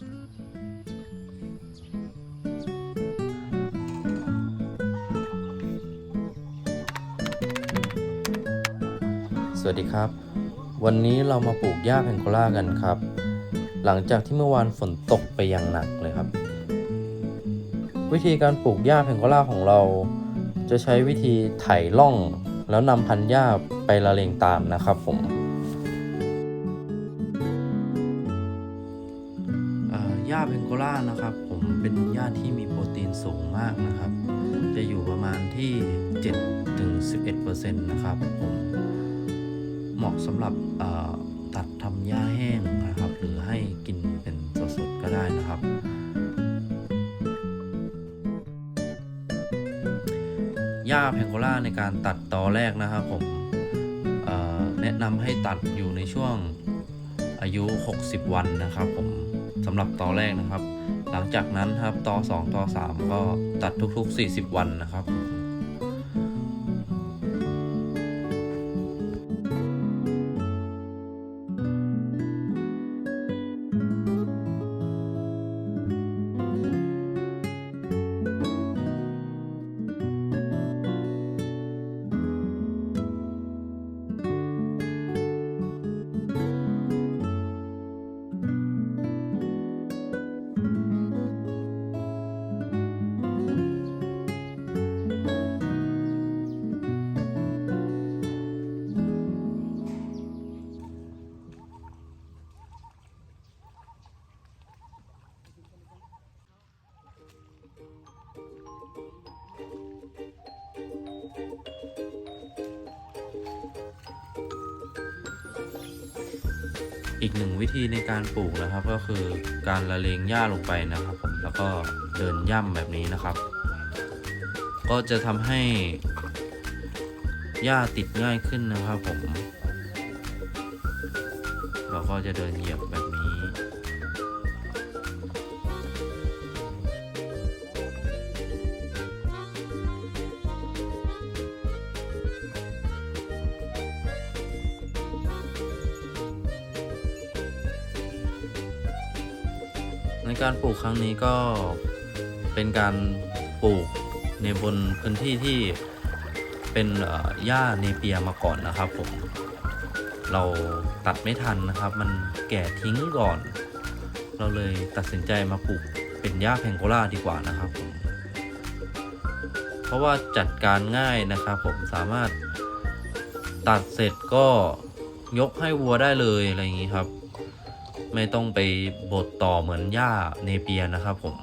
สวัสดีครับ วันนี้เรามาปลูกหญ้าแพงโกล่ากันครับ หลังจากที่เมื่อวานฝนตกไปอย่างหนักเลยครับ วิธีการปลูกหญ้าแพงโกล่าของเรา จะใช้วิธีไถล่อง แล้วนำพันหญ้าไปละเลงตามนะครับผมาแพงโกล่านะครับ ผมเป็นหญ้าที่มีโปรตีนสูงมากนะครับ จะอยู่ประมาณที่7ถึง11%นะครับผมเหมาะสำหรับตัดทำหญ้าแห้งนะครับ หรือให้กินเป็นสดๆก็ได้นะครับหญ้าแพงโกล่าในการตัดตอแรกนะครับผมแนะนำให้ตัดอยู่ในช่วงอายุ 60 วันนะครับผม สำหรับตอแรกนะครับ หลังจากนั้นครับตอ2ตอ3ก็ตัดทุกๆ 40 วันนะครับ อีกหนึ่งวิธีในการปลูกนะครับ ก็คือการละเลงหญ้าลงไปนะครับผมแล้วก็เดินย่ำแบบนี้นะครับ ก็จะทำให้หญ้าติดง่ายขึ้นนะครับผมเราก็จะเดินเหยียบแบบนี้ ในการปลูกครั้งนี้ก็เป็นการปลูกในบนพื้นที่ที่เป็นหญ้าเนเปียมาก่อนนะครับผม เราตัดไม่ทันนะครับ มันแก่ทิ้งก่อน เราเลยตัดสินใจมาปลูกเป็นหญ้าแพงโกล่าดีกว่านะครับผมเพราะว่าจัดการง่ายนะครับผมสามารถตัดเสร็จก็ยกให้วัวได้เลยอะไรอย่างนี้ครับ ไม่ต้องไปบดต่อเหมือนหญ้าเนเปียนะครับผม